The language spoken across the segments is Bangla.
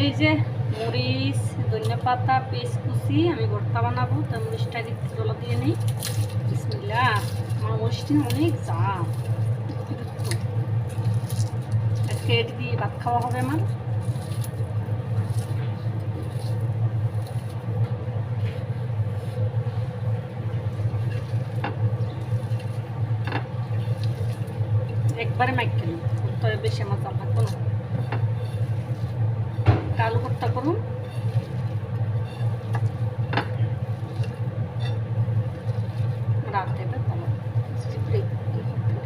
এই যে মরিচ, ধনিয়া পাতা পেস্ট কুচি আমি ভর্তা বানাবো, তো মরিচটাকে একটু জল দিয়ে নিই। বিসমিল্লা আমার মরিচটি অনেক জাম। আজকে দিয়ে ভাত খাওয়া হবে আমার। একবারে মাইকেল তবে বেশি আমার জাল লাগবে না। আলু ভর্তা করুন রাতে ভালো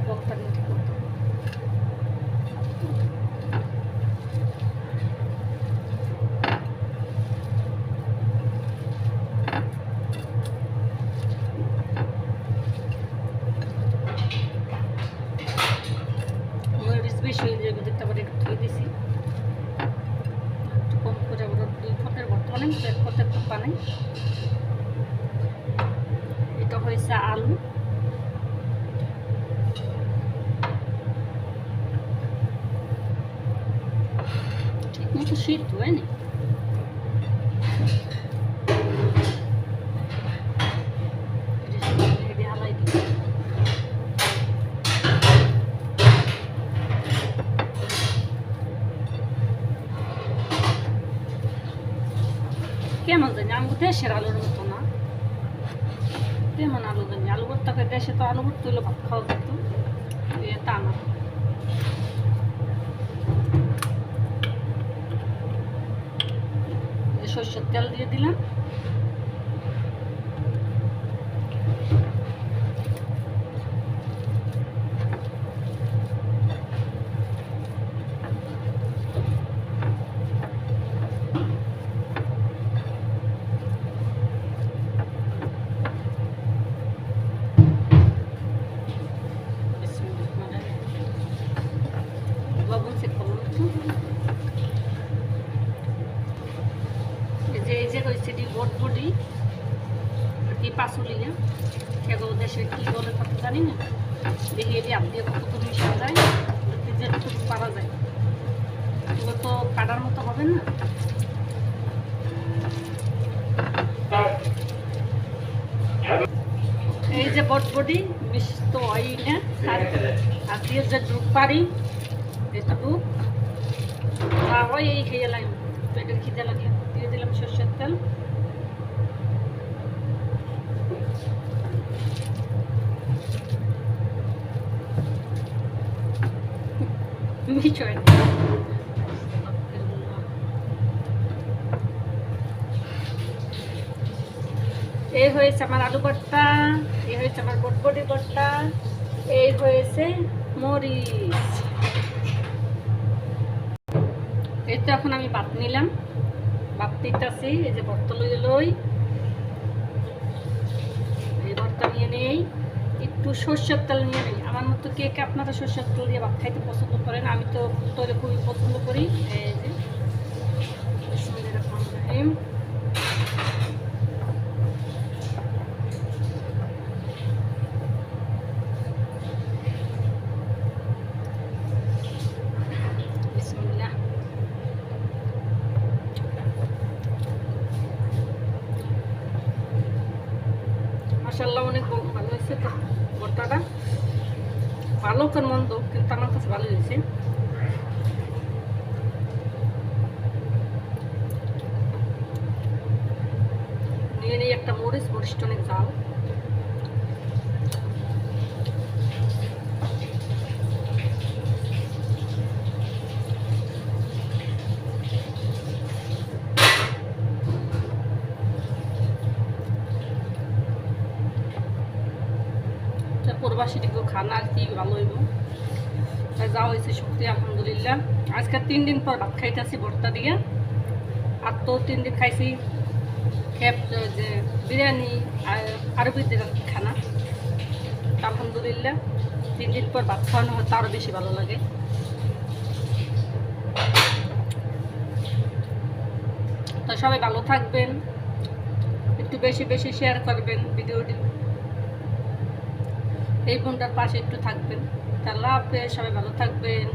ভর্তা নিয়ে ঠিক করতে হবে। মরিচ বেশি হয়ে যাবে দেখতে পারি একটু ধুয়ে দিছি একটু কম করে ওরা দুই ফটের ভর্তা বানাই তো এক ফটের তো বানাই এটা হয়েছে আলু ঠিক মতো সিদ্ধ হয়নি কেমন জানি? আমি দেশের আলুর মতো না। কেমন আলু জানি? আলু ভর্তা করে দেশে তো আলু ভর্তা হলে ভাত খাওয়া যেত। তা না। সর্ষের তেল দিয়ে দিলাম লবণ চেক করলাম একটু এই যে, এই যে হয়েছে এটি বটবটি কি পাশুলি না? এগুলো দেশে কি বলে কত জানি না। দেখি এটি আপ দিয়ে কত করে মিশানো যায়, এটি যেটুকু পারা যায়। এগুলো তো কাটার মতো হবে না। এই যে বটবটি মিশ তো হয় না। আর দিয়ে যে পারি, এটুকু। হয়, এই খেয়ে লাগবে পেটের খিদে লাগে, দিয়ে দিলাম সর্ষের তেল। মিশয়। এই হয়েছে আমার আলু ভর্তা এই হয়েছে আমার বটবটি ভর্তা এই হয়েছে মরিচ। এই তো এখন আমি বাত নিলাম। বাত দিতেছি, এই যে ভর্তা লই লই। এই ভর্তা নিয়ে নেই। একটু সর্ষের তেল নিয়ে নেই। আমার মতো কে কে আপনারা সর্ষের তেল দিয়ে ভাত খাইতে পছন্দ করেন, আমি তো তৈরি খুবই পছন্দ করি। এই যে। মাসাল্লাহ অনেক ভ- ভালো হয়েছে তো। ভর্তাটা ভালো কেন মন্দ কিন্তু আমার কাছে ভালো হয়েছে নিয়ে নিই একটা মরিচ মরিচটা অনেক জাল তা প্রবাসী দিকেও খানা আর কি ভালো হইব। যা হয়েছে শক্তি আলহামদুলিল্লাহ। আজকে তিন দিন পর ভাত খাইতেছি ভর্তা দিয়ে। আর তো তিন দিন খাইছি খেপ যে বিরিয়ানি আর আরবিদের খানা। তা আলহামদুলিল্লাহ, তিন দিন পর ভাত খাওয়ানো হয় আরও বেশি ভালো লাগে। তো সবাই ভালো থাকবেন, একটু বেশি বেশি শেয়ার করবেন ভিডিওটি। এই ফোনটার পাশে একটু থাকবেন। তাহলে আপনি সবাই ভালো থাকবেন।